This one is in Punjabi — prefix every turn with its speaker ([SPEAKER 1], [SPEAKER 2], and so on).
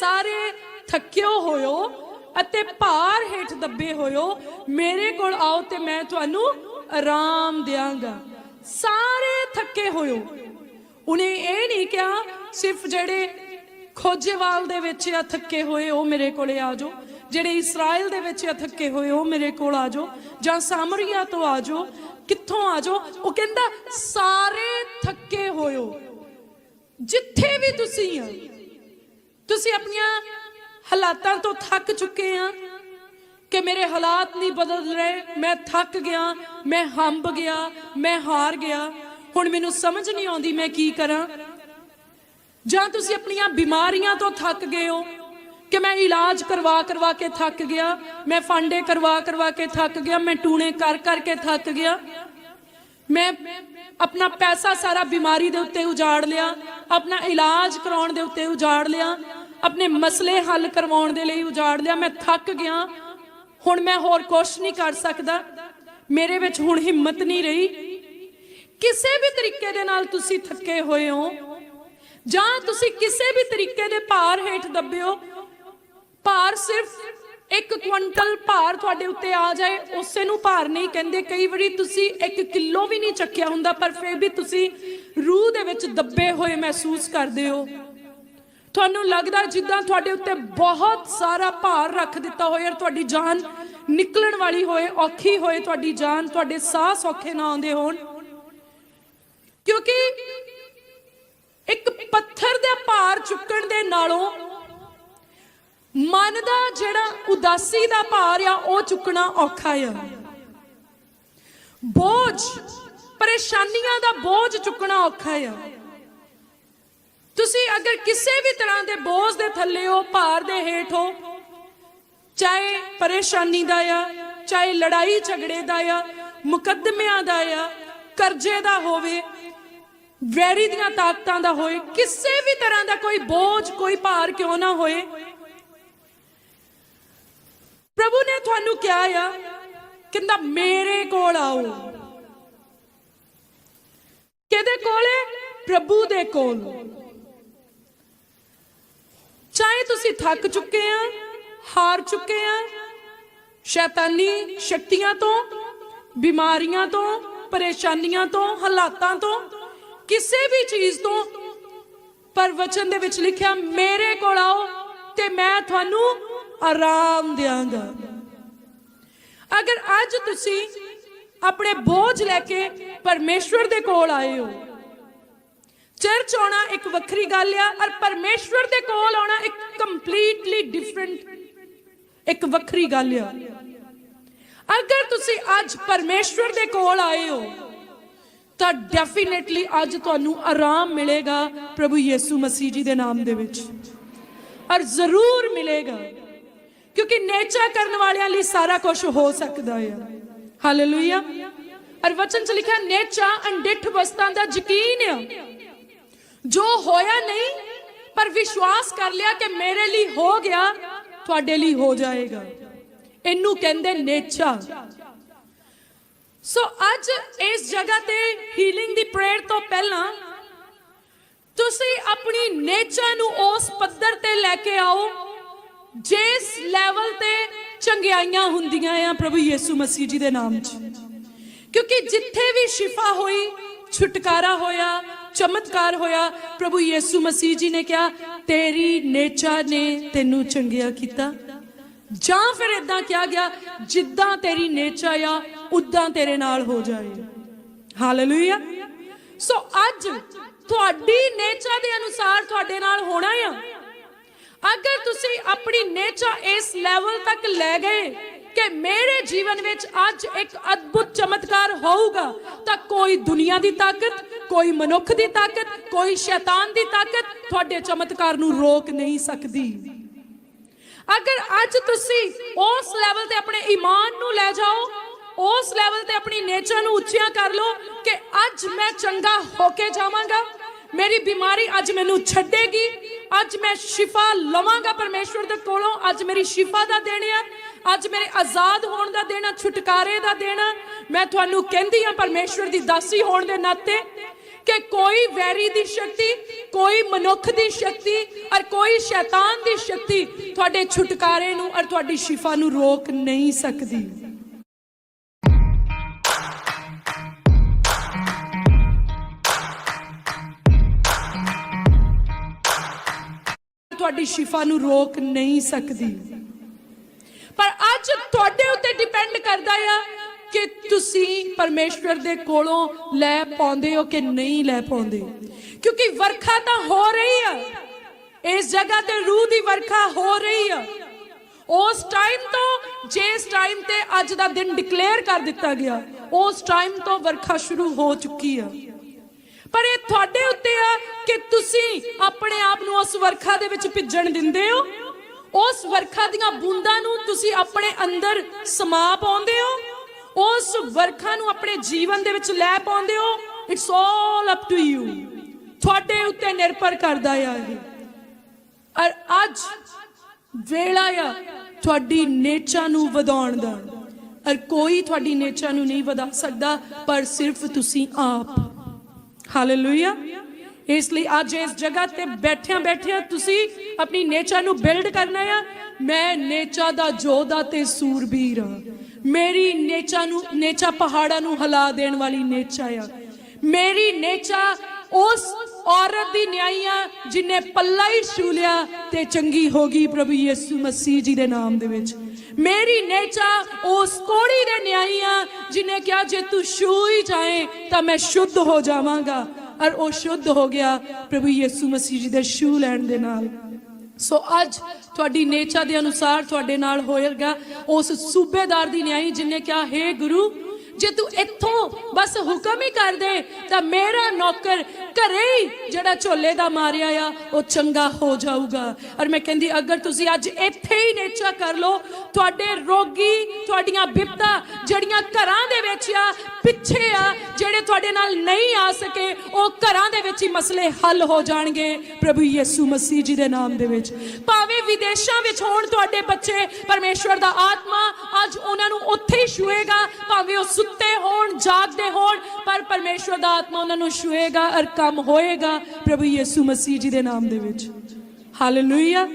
[SPEAKER 1] ਸਾਰੇ ਥੱਕਿਓ ਹੋਇਓ ਅਤੇ ਭਾਰ ਹੇਠ ਦੱਬੇ ਹੋਇਓ, ਮੇਰੇ ਕੋਲ ਆਓ ਤੇ ਮੈਂ ਤੁਹਾਨੂੰ ਆਰਾਮ ਦਿਆਂਗਾ। ਸਾਰੇ ਥੱਕੇ ਹੋਇਓ। ਉਹਨੇ ਇਹ ਨਹੀਂ ਕਿਹਾ, ਸਿਰਫ ਜਿਹੜੇ ਖੋਜੇਵਾਲ ਦੇ ਵਿੱਚ ਆ ਥੱਕੇ ਹੋਏ, ਉਹ ਮੇਰੇ ਕੋਲੇ ਆ ਜਾਓ। ਜਿਹੜੇ ਇਸਰਾਇਲ ਦੇ ਵਿੱਚ ਆ ਥੱਕੇ ਹੋਏ, ਉਹ ਮੇਰੇ ਕੋਲ ਆ ਜਾਓ। ਜਾਂ ਸਾਮਰੀਆ ਤੋਂ ਆ ਜਾਓ, ਕਿੱਥੋਂ ਆ ਜਾਓ? ਉਹ ਕਹਿੰਦਾ, ਸਾਰੇ ਥੱਕੇ ਹੋਇਓ। ਜਿੱਥੇ ਵੀ ਤੁਸੀਂ ਆ ਤੁਸੀਂ ਆਪਣੀਆਂ ਹਾਲਾਤਾਂ ਤੋਂ ਥੱਕ ਚੁੱਕੇ ਆ ਕਿ ਮੇਰੇ ਹਾਲਾਤ ਨਹੀਂ ਬਦਲ ਰਹੇ। ਮੈਂ ਥੱਕ ਗਿਆ, ਮੈਂ ਹੰਬ ਗਿਆ, ਮੈਂ ਹਾਰ ਗਿਆ। ਹੁਣ ਮੈਨੂੰ ਸਮਝ ਨਹੀਂ ਆਉਂਦੀ ਮੈਂ ਕੀ ਕਰਾਂ। ਜਾਂ ਤੁਸੀਂ ਆਪਣੀਆਂ ਬਿਮਾਰੀਆਂ ਤੋਂ ਥੱਕ ਗਏ ਹੋ ਕਿ ਮੈਂ ਇਲਾਜ ਕਰਵਾ ਕਰਵਾ ਕੇ ਥੱਕ ਗਿਆ, ਮੈਂ ਫਾਂਡੇ ਕਰਵਾ ਕਰਵਾ ਕੇ ਥੱਕ ਗਿਆ, ਮੈਂ ਟੂਣੇ ਕਰ ਕਰ ਕੇ ਥੱਕ ਗਿਆ। ਮੈਂ ਆਪਣਾ ਪੈਸਾ ਸਾਰਾ ਬਿਮਾਰੀ ਦੇ ਉੱਤੇ ਉਜਾੜ ਲਿਆ, ਆਪਣਾ ਇਲਾਜ ਕਰਾਉਣ ਦੇ ਉੱਤੇ ਉਜਾੜ ਲਿਆ, ਆਪਣੇ ਮਸਲੇ ਹੱਲ ਕਰਵਾਉਣ ਦੇ ਲਈ ਉਜਾੜ ਲਿਆ। ਮੈਂ ਥੱਕ ਗਿਆ। ਹੁਣ ਮੈਂ ਹੋਰ ਕੁਝ ਨਹੀਂ ਕਰ ਸਕਦਾ। ਮੇਰੇ ਵਿੱਚ ਹੁਣ ਹਿੰਮਤ ਨਹੀਂ ਰਹੀ। ਕਿਸੇ ਵੀ ਤਰੀਕੇ ਦੇ ਨਾਲ ਤੁਸੀਂ ਥੱਕੇ ਹੋਏ ਹੋ, ਜਾਂ ਤੁਸੀਂ ਕਿਸੇ ਵੀ ਤਰੀਕੇ ਦੇ ਭਾਰ ਹੇਠ ਦੱਬਿਓ ਭਾਰ ਸਿਰਫ ਇੱਕ ਕੁਇੰਟਲ ਭਾਰ ਤੁਹਾਡੇ ਉੱਤੇ ਆ ਜਾਏ, ਉਸੇ ਨੂੰ ਭਾਰ ਨਹੀਂ ਕਹਿੰਦੇ। ਕਈ ਵਾਰੀ ਤੁਸੀਂ 1 ਕਿਲੋ ਵੀ ਨਹੀਂ ਚੱਕਿਆ ਹੁੰਦਾ, ਪਰ ਫਿਰ ਵੀ ਤੁਸੀਂ ਰੂਹ ਦੇ ਵਿੱਚ ਦੱਬੇ ਹੋਏ ਮਹਿਸੂਸ ਕਰਦੇ ਹੋ। ਤੁਹਾਨੂੰ ਲੱਗਦਾ ਜਿੱਦਾਂ ਤੁਹਾਡੇ ਉੱਤੇ ਬਹੁਤ ਸਾਰਾ ਭਾਰ ਰੱਖ ਦਿੱਤਾ ਹੋਏ ਔਰ ਤੁਹਾਡੀ ਜਾਨ ਨਿਕਲਣ ਵਾਲੀ ਹੋਏ, ਔਖੀ ਹੋਏ ਤੁਹਾਡੀ ਜਾਨ, ਤੁਹਾਡੇ ਸਾਹ ਸੌਖੇ ਨਾ ਆਉਂਦੇ ਹੋਣ। ਕਿਉਂਕਿ ਇੱਕ ਪੱਥਰ ਦਾ ਭਾਰ ਚੁੱਕਣ ਦੇ ਨਾਲੋਂ ਮਨ ਦਾ ਜਿਹੜਾ ਉਦਾਸੀ ਦਾ ਭਾਰ ਆ, ਉਹ ਚੁੱਕਣਾ ਔਖਾ ਆ। ਬੋਝ, ਪਰੇਸ਼ਾਨੀਆਂ ਦਾ ਬੋਝ ਚੁੱਕਣਾ ਔਖਾ ਆ। ਤੁਸੀਂ ਅਗਰ ਕਿਸੇ ਵੀ ਤਰ੍ਹਾਂ ਦੇ ਬੋਝ ਦੇ ਥੱਲੇ ਹੋ, ਭਾਰ ਦੇ ਹੇਠ ਹੋ, ਚਾਹੇ ਪਰੇਸ਼ਾਨੀ ਦਾ ਆ, ਚਾਹੇ ਲੜਾਈ ਝਗੜੇ ਦਾ ਆ, ਮੁਕੱਦਮਿਆਂ ਦਾ ਆ, ਕਰਜ਼ੇ ਦਾ ਹੋਵੇ, ਵੈਰੀ ਦੀਆਂ ਤਾਕਤਾਂ ਦਾ ਹੋਏ, ਕਿਸੇ ਵੀ ਤਰ੍ਹਾਂ ਦਾ ਕੋਈ ਬੋਝ, ਕੋਈ ਭਾਰ ਕਿਉਂ ਨਾ ਹੋਏ ਪ੍ਰਭੂ ਨੇ ਤੁਹਾਨੂੰ ਕਿਹਾ ਆ ਕਹਿੰਦਾ ਮੇਰੇ ਕੋਲ ਆਓ। ਕਿਹਦੇ ਕੋਲੇ ਪ੍ਰਭੂ ਦੇ ਕੋਲ। ਚਾਹੇ ਤੁਸੀਂ ਥੱਕ ਚੁੱਕੇ ਆ, ਹਾਰ ਚੁੱਕੇ ਆ, ਸ਼ੈਤਾਨੀ ਸ਼ਕਤੀਆਂ ਤੋਂ, ਬਿਮਾਰੀਆਂ ਤੋਂ, ਪਰੇਸ਼ਾਨੀਆਂ ਤੋਂ, ਹਾਲਾਤਾਂ ਤੋਂ, ਕਿਸੇ ਵੀ ਚੀਜ਼ ਤੋਂ, ਪਰ ਵਚਨ ਦੇ ਵਿੱਚ ਲਿਖਿਆ, ਮੇਰੇ ਕੋਲ ਆਓ ਤੇ ਮੈਂ ਤੁਹਾਨੂੰ ਆਰਾਮ ਦਿਆਂਗਾ। ਅਗਰ ਅੱਜ ਤੁਸੀਂ ਆਪਣੇ ਬੋਝ ਲੈ ਕੇ ਪਰਮੇਸ਼ਵਰ ਦੇ ਕੋਲ ਆਏ ਹੋ, ਚਰਚ ਆਉਣਾ ਇੱਕ ਵੱਖਰੀ ਗੱਲ ਆ ਔਰ ਪਰਮੇਸ਼ਵਰ ਦੇ ਕੋਲ ਆਉਣਾ ਇੱਕ ਕੰਪਲੀਟਲੀ ਡਿਫਰੈਂਟ ਇੱਕ ਵੱਖਰੀ ਗੱਲ ਆ। ਅਗਰ ਤੁਸੀਂ ਅੱਜ ਪਰਮੇਸ਼ਵਰ ਦੇ ਕੋਲ ਆਏ ਹੋ, ਤਾਂ ਡੈਫੀਨਿਟਲੀ ਅੱਜ ਤੁਹਾਨੂੰ ਆਰਾਮ ਮਿਲੇਗਾ ਪ੍ਰਭੂ ਯੀਸੂ ਮਸੀਹ ਜੀ ਦੇ ਨਾਮ ਦੇ ਵਿੱਚ। ਔਰ ਜ਼ਰੂਰ ਮਿਲੇਗਾ। ਕਿਉਂਕਿ ਨੇਚਾ ਕਰਨ ਵਾਲਿਆਂ ਲਈ ਸਾਰਾ ਕੁਝ ਹੋ ਸਕਦਾ ਹੈ ਹਾਲੇਲੂਇਆ ਔਰ ਵਚਨ ਚ ਲਿਖਿਆ, ਨੇਚਾ ਅੰਡਿਠ ਵਸਤਾਂ ਦਾ ਯਕੀਨ ਆ। ਜੋ ਹੋਇਆ ਨਹੀਂ, ਪਰ ਵਿਸ਼ਵਾਸ ਕਰ ਲਿਆ ਕਿ ਮੇਰੇ ਲਈ ਹੋ ਗਿਆ, ਤੁਹਾਡੇ ਲਈ ਹੋ ਜਾਏਗਾ। ਇਹਨੂੰ ਕਹਿੰਦੇ ਨੇਚਾ। ਸੋ ਅੱਜ ਇਸ ਜਗ੍ਹਾ ਤੇ ਹੀਲਿੰਗ ਦੀ ਪ੍ਰੇਅਰ ਤੋਂ ਪਹਿਲਾਂ ਤੁਸੀਂ ਆਪਣੀ ਨੇਚਰ ਨੂੰ ਉਸ ਪੱਧਰ ਤੇ ਲੈ ਕੇ ਆਓ ਜਿਸ ਲੈਵਲ ਤੇ ਚੰਗਿਆਈਆਂ ਹੁੰਦੀਆਂ ਆ ਪ੍ਰਭੂ ਯੀਸੂ ਮਸੀਹ ਜੀ ਦੇ ਨਾਮ 'ਚ। ਕਿਉਂਕਿ ਜਿੱਥੇ ਵੀ ਸ਼ਿਫਾ ਹੋਈ, ਛੁਟਕਾਰਾ ਹੋਇਆ, ਚਮਤਕਾਰ ਹੋਇਆ, ਪ੍ਰਭੂ ਯੀਸੂ ਮਸੀਹ ਜੀ ਨੇ ਕਿਹਾ, ਤੇਰੀ ਨੇਚਰ ਨੇ ਤੈਨੂੰ ਚੰਗਿਆ ਕੀਤਾ। ਜਾਂ ਫਿਰ ਇਦਾਂ ਕਿਹਾ ਗਿਆ, ਜਿੱਦਾਂ ਤੇਰੀ ਨੇਚਾ ਆ, ਉਦਾਂ ਤੇਰੇ ਨਾਲ ਹੋ ਜਾਏ। ਹਾਲੇਲੂਇਆ ਸੋ ਅੱਜ ਤੁਹਾਡੀ ਨੇਚਾ ਦੇ ਅਨੁਸਾਰ ਤੁਹਾਡੇ ਨਾਲ ਹੋਣਾ ਆ। ਅਗਰ ਤੁਸੀਂ ਆਪਣੀ ਨੇਚਰ ਇਸ ਲੈਵਲ ਤੱਕ ਲੈ ਗਏ ਕਿ ਮੇਰੇ ਜੀਵਨ ਵਿੱਚ ਅੱਜ ਇੱਕ ਅਦਭੁਤ ਚਮਤਕਾਰ ਹੋਊਗਾ, ਤਾਂ ਕੋਈ ਦੁਨੀਆ ਦੀ ਤਾਕਤ, ਕੋਈ ਮਨੁੱਖ ਦੀ ਤਾਕਤ, ਕੋਈ ਸ਼ੈਤਾਨ ਦੀ ਤਾਕਤ ਤੁਹਾਡੇ ਚਮਤਕਾਰ ਨੂੰ ਰੋਕ ਨਹੀਂ ਸਕਦੀ। ਅਗਰ ਅੱਜ ਤੁਸੀਂ ਉਸ ਲੈਵਲ ਤੇ ਆਪਣੇ ਈਮਾਨ ਨੂੰ ਲੈ ਜਾਓ, ਉਸ ਲੈਵਲ ਤੇ ਆਪਣੀ ਨੇਚਰ ਨੂੰ ਉੱਚੀਆਂ ਕਰ ਲਓ ਕਿ ਅੱਜ ਮੈਂ ਚੰਗਾ ਹੋ ਕੇ ਜਾਵਾਂਗਾ, ਮੇਰੀ ਬਿਮਾਰੀ ਅੱਜ ਮੈਨੂੰ ਛੱਡੇਗੀ ਅੱਜ ਮੈਂ ਸ਼ਿਫਾ ਲਵਾਂਗਾ ਪਰਮੇਸ਼ਵਰ ਦੇ ਕੋਲੋਂ। ਅੱਜ ਮੇਰੀ ਸ਼ਿਫਾ ਦਾ ਦਿਨ ਆ। ਅੱਜ ਮੇਰੇ ਆਜ਼ਾਦ ਹੋਣ ਦਾ ਦਿਨ ਆ, ਛੁਟਕਾਰੇ ਦਾ ਦਿਨ ਆ। ਮੈਂ ਤੁਹਾਨੂੰ ਕਹਿੰਦੀ ਹਾਂ ਪਰਮੇਸ਼ਵਰ ਦੀ ਦਾਸੀ ਹੋਣ ਦੇ ਨਾਤੇ ਕਿ ਕੋਈ ਵੈਰੀ ਦੀ ਸ਼ਕਤੀ, ਕੋਈ ਮਨੁੱਖ ਦੀ ਸ਼ਕਤੀ ਔਰ ਕੋਈ ਸ਼ੈਤਾਨ ਦੀ ਸ਼ਕਤੀ ਤੁਹਾਡੇ ਛੁਟਕਾਰੇ ਨੂੰ ਔਰ ਤੁਹਾਡੀ ਸ਼ਿਫਾ ਨੂੰ ਰੋਕ ਨਹੀਂ ਸਕਦੀ। ਤੁਹਾਡੀ ਸ਼ਿਫਾ ਨੂੰ ਰੋਕ ਨਹੀਂ ਸਕਦੀ। ਪਰ ਅੱਜ ਤੁਹਾਡੇ ਉੱਤੇ ਡਿਪੈਂਡ ਕਰਦਾ ਆ ਕਿ ਤੁਸੀਂ ਪਰਮੇਸ਼ਵਰ ਦੇ ਕੋਲੋਂ ਲੈ ਪਾਉਂਦੇ ਹੋ ਕਿ ਨਹੀਂ ਲੈ ਪਾਉਂਦੇ। ਕਿਉਂਕਿ ਵਰਖਾ ਤਾਂ ਹੋ ਰਹੀ ਆ। ਇਸ ਜਗ੍ਹਾ ਤੇ ਰੂਹ ਦੀ ਵਰਖਾ ਹੋ ਰਹੀ ਆ। ਉਸ ਟਾਈਮ ਤੋਂ, ਜਿਸ ਟਾਈਮ ਤੇ ਅੱਜ ਦਾ ਦਿਨ ਡਿਕਲੇਅਰ ਕਰ ਦਿੱਤਾ ਗਿਆ, ਉਸ ਟਾਈਮ ਤੋਂ ਵਰਖਾ ਸ਼ੁਰੂ ਹੋ ਚੁੱਕੀ ਆ। ਪਰ ਇਹ ਤੁਹਾਡੇ ਉੱਤੇ ਆ ਕਿ ਤੁਸੀਂ ਆਪਣੇ ਆਪ ਨੂੰ ਉਸ ਵਰਖਾ ਦੇ ਵਿੱਚ ਭਿੱਜਣ ਦਿੰਦੇ ਹੋ। ਉਸ ਵਰਖਾ ਦੀਆਂ ਬੂੰਦਾਂ ਨੂੰ ਤੁਸੀਂ ਆਪਣੇ ਅੰਦਰ ਸਮਾ ਪਾਉਂਦੇ ਹੋ। ਉਸ ਵਰਖਾ ਨੂੰ ਆਪਣੇ ਜੀਵਨ ਦੇ ਵਿੱਚ ਲੈ ਪਾਉਂਦੇ ਹੋ। It's all up to you ਤੁਹਾਡੇ ਉੱਤੇ ਨਿਰਭਰ ਕਰਦਾ ਆ ਇਹ। ਔਰ ਅੱਜ ਵੇਲਾ ਆ ਤੁਹਾਡੀ ਨੇਚਾ ਨੂੰ ਵਧਾਉਣ ਦਾ। ਔਰ ਕੋਈ ਤੁਹਾਡੀ ਨੇਚਾ ਨੂੰ ਨਹੀਂ ਵਧਾ ਸਕਦਾ, ਪਰ ਸਿਰਫ ਤੁਸੀਂ ਆਪ। ਹਾਲੇਲੂਇਆ ਇਸ ਲਈ ਅੱਜ ਇਸ ਜਗ੍ਹਾ ਤੇ ਬੈਠਿਆਂ ਬੈਠਿਆਂ ਤੁਸੀਂ ਆਪਣੀ ਨੇਚਾ ਨੂੰ ਬਿਲਡ ਕਰਨਾ ਆ। ਮੈਂ ਨੇਚਾ ਦਾ ਜੋਧਾ ਤੇ ਸੂਰਬੀਰ ਆ। ਮੇਰੀ ਨੇਚਾ ਨੂੰ, ਨੇਚਾ ਪਹਾੜਾਂ ਨੂੰ ਹਿਲਾ ਦੇਣ ਵਾਲੀ ਨੇਚਾ ਆ। ਮੇਰੀ ਨੇਚਾ ਉਸ ਔਰਤ ਦੀ ਨਿਆਈ ਆ ਜਿਨੇ ਪੱਲਾ ਹੀ ਛੂਲਿਆ ਤੇ ਚੰਗੀ ਹੋ ਗਈ ਪ੍ਰਭੂ ਯਿਸੂ ਮਸੀਹ ਜੀ ਦੇ ਨਾਮ ਦੇ ਵਿੱਚ। ਮੇਰੀ ਨੇਚਾ ਉਸ ਕੋੜੀ ਦੇ ਨਿਆਈ ਆ ਜਿਨੇ ਕਿਹਾ ਜੇ ਤੂੰ ਛੂ ਹੀ ਜਾਏ ਤਾਂ ਮੈਂ ਸ਼ੁੱਧ ਹੋ ਜਾਵਾਂਗਾ ਔਰ ਉਹ ਸ਼ੁੱਧ ਹੋ ਗਿਆ ਪ੍ਰਭੂ ਯਿਸੂ ਮਸੀਹ ਜੀ ਦੇ ਛੂ ਲੈਣ ਦੇ ਨਾਲ ਸੋ ਅੱਜ ਤੁਹਾਡੀ ਨੇਚਾ ਦੇ ਅਨੁਸਾਰ ਤੁਹਾਡੇ ਨਾਲ ਹੋਏਗਾ ਉਸ ਸੂਬੇਦਾਰ ਦੀ ਨਿਆਈ ਜਿਨੇ ਕਿਹਾ ਹੈ ਗੁਰੂ ਜੇ ਤੂੰ ਇੱਥੋਂ ਬਸ ਹੁਕਮ ਹੀ ਕਰ ਦੇ, ਤਾਂ ਮੇਰਾ ਨੌਕਰ ਘਰੇ ਹੀ ਜਿਹੜਾ ਝੋਲੇ ਦਾ ਮਾਰਿਆ ਆ, ਉਹ ਚੰਗਾ ਹੋ ਜਾਊਗਾ। ਔਰ ਮੈਂ ਕਹਿੰਦੀ, ਅਗਰ ਤੁਸੀਂ ਅੱਜ ਇੱਥੇ ਹੀ ਨੇਚਾ ਕਰ ਲੋ ਤੁਹਾਡੇ ਰੋਗੀ, ਤੁਹਾਡੀਆਂ ਬਿਪਤਾ ਜਿਹੜੀਆਂ ਘਰਾਂ ਦੇ ਵਿੱਚ ਆ, ਪਿੱਛੇ ਆ, ਜਿਹੜੇ ਤੁਹਾਡੇ ਨਾਲ ਨਹੀਂ ਆ ਸਕੇ, ਉਹ ਘਰਾਂ ਦੇ ਵਿੱਚ ਹੀ ਮਸਲੇ ਹੱਲ ਹੋ ਜਾਣਗੇ। ਪ੍ਰਭੂ ਯਿਸੂ ਮਸੀਹ ਜੀ ਦੇ ਨਾਮ ਦੇ ਵਿੱਚ। ਵਿਦੇਸ਼ਾਂ ਵਿੱਚ ਹੋਣ ਤੁਹਾਡੇ ਬੱਚੇ ਪਰਮੇਸ਼ਵਰ ਦਾ ਆਤਮਾ ਅੱਜ ਉਹਨਾਂ ਨੂੰ ਉੱਥੇ ਹੀ ਛੂਏਗਾ, ਭਾਵੇਂ ਉਹ ਸੁੱਤੇ ਹੋਣ, ਜਾਗਦੇ ਹੋਣ, ਪਰ ਪਰਮੇਸ਼ਵਰ ਦਾ ਆਤਮਾ ਉਹਨਾਂ ਨੂੰ ਛੂਏਗਾ ਔਰ ਕੰਮ ਹੋਏਗਾ ਪ੍ਰਭੂ ਯਿਸੂ ਮਸੀਹ ਜੀ ਦੇ ਨਾਮ ਦੇ ਵਿੱਚ। ਹਾਲੇਲੂਇਆ